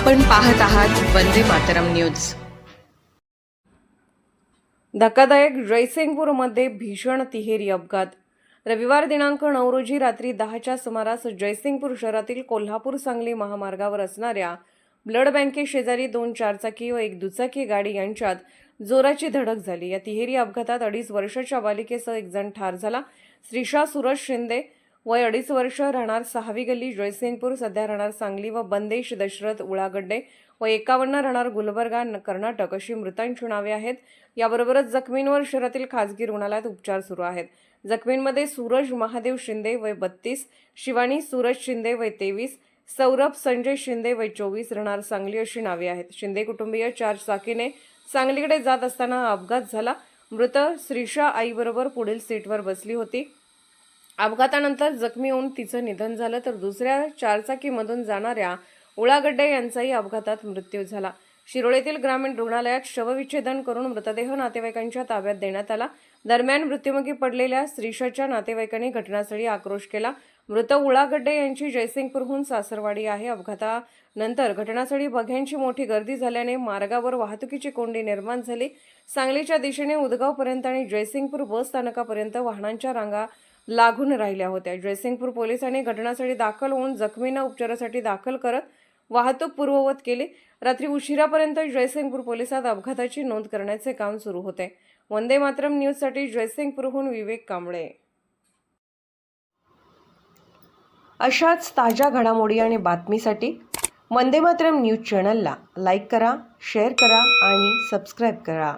आपण पाहत आहात वंदे मातरम न्यूज. धक्कादायक जयसिंगपूरमध्ये भीषण तिहेरी अपघात. रविवार दिनांक नऊ रोजी रात्री दहाच्या सुमारास जयसिंगपूर शहरातील कोल्हापूर सांगली महामार्गावर असणाऱ्या ब्लड बँकेशेजारी दोन चारचाकी व एक दुचाकी गाडी यांच्यात जोराची धडक झाली. या तिहेरी अपघातात अडीच वर्षाच्या बालिकेसह एक जण ठार झाला. श्रीशा सुरज शिंदे वय अडीच वर्ष राहणार सहावी गल्ली जयसिंगपूर सध्या राहणार सांगली व बंदेश दशरथ उळागड्डे व एकावन्न राहणार गुलबर्गा कर्नाटक अशी मृतांची नावे आहेत. याबरोबरच जखमींवर शहरातील खासगी रुग्णालयात उपचार सुरू आहेत. जखमींमध्ये सूरज महादेव शिंदे वय बत्तीस शिवानी सूरज शिंदे वय तेवीस सौरभ संजय शिंदे वय चोवीस राहणार सांगली अशी नावे आहेत. शिंदे कुटुंबीय चार चाकीने सांगलीकडे जात असताना हा अपघात झाला. मृत श्रीषा आईबरोबर पुढील सीटवर बसली होती. अपघातानंतर जखमी होऊन तिचं निधन झालं तर दुसऱ्या चारचाकीमधून जाणाऱ्या उळागड्डे यांचाही अपघातात मृत्यू झाला. शिरोळेतील ग्रामीण रुग्णालयात शवविच्छेदन करून मृतदेह नातेवाईकांच्या ताब्यात देण्यात आला. दरम्यान मृत्युमुखी पडलेल्या स्त्रीशाच्या नातेवाईकांनी घटनास्थळी आक्रोश केला. मृत उळागड्डे यांची जयसिंगपूरहून सासरवाडी आहे. अपघातानंतर घटनास्थळी बघ्यांची मोठी गर्दी झाल्याने मार्गावर वाहतुकीची कोंडी निर्माण झाली. सांगलीच्या दिशेने उदगावपर्यंत आणि जयसिंगपूर बस स्थानकापर्यंत वाहनांच्या रांगा लागून राहिल्या होत्या. जयसिंगपूर पोलिसांनी घटनास्थळी दाखल होऊन जखमींना उपचारासाठी दाखल करत वाहतूक पूर्ववत केली. रात्री उशिरापर्यंत जयसिंगपूर पोलिसात अपघाताची नोंद करण्याचे काम सुरू होते. वंदे मातरम न्यूजसाठी जयसिंगपूरहून विवेक कांबळे. अशाच ताज्या घडामोडी आणि बातमीसाठी वंदे मातरम न्यूज चॅनलला लाईक करा शेअर करा आणि सबस्क्राईब करा.